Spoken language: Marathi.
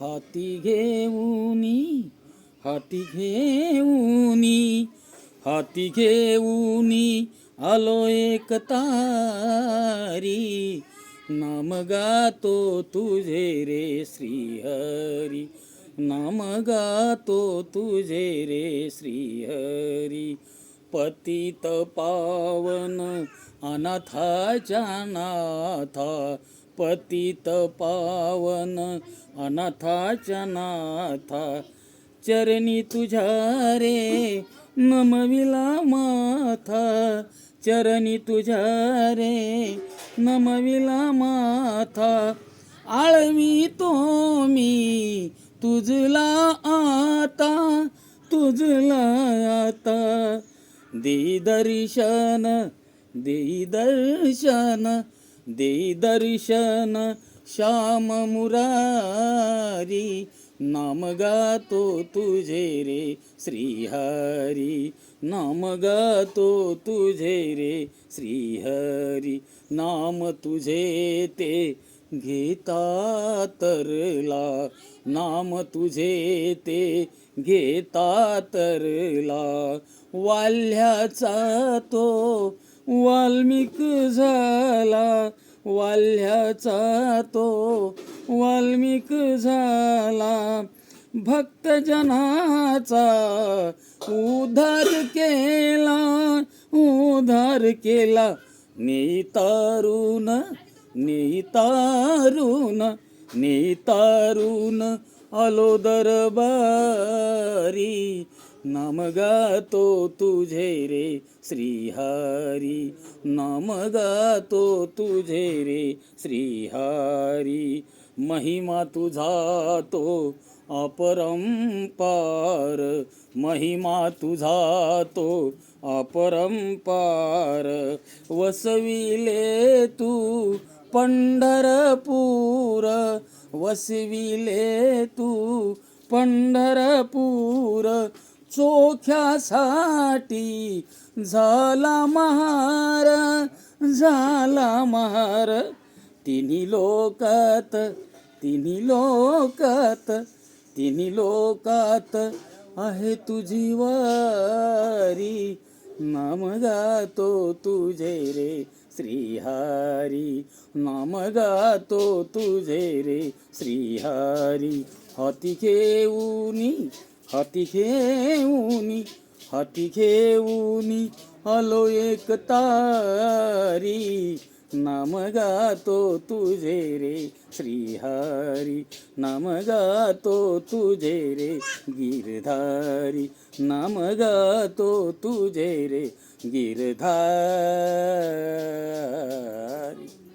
हाती घेऊनी हाती घेऊनी हाती घेऊनी आलो एक तारी. नाम गातो तुझे रे श्रीहरी. नाम गातो तुझे रे श्रीहरी. पतित पावन अनाथाच्या नाथा पतित पावन अनाथाच्या नाथा. चरणी तुझ्या रे नमविला माथा. चरणी तुझ्या रे नमविला माथा. आळवी तो मी तुझला आता तुझला आता. दे दर्शन दे दर्शन दे दर्शन श्याम मुरारी नाम गातो तुझे रे श्रीहरी नाम गातो तुझे रे श्रीहरी नाम तुझे ते घेता तरला नाम तुझे ते घेता तरला वाल्ह्याचा तो वाल्मिक झाला वाल्ह्याचा तो वाल्मिक झाला. भक्तजनाचा उधार केला उद्धार केला. नेतारुण नेतारुण नेतारुण आलो दरबारी. नाम गातो तुझे रे श्रीहारी. नाम गातो तुझे रे श्रीहारी. महिमा तुझा तो अपरंपार महिमा तुझा तो अपरंपार वसविले तू पंढरपूर. वसविले तू पंढरपूर. चोख्यासाठी झाला महार झाला महार. तिन्ही लोकात तिन्ही लोकात तिन्ही लोकात आहे तुझी वारी. नाम गातो तुझे रे श्रीहारी. नाम गातो तुझे रे श्रीहारी. हाती घेऊनी हाती घेऊनी हाती घेऊनी आलो एक तारी. नाम गातो तुझे रे श्रीहारी. नाम गातो तुझे रे गिरधारी. नाम गातो तुझे रे गिरधारी.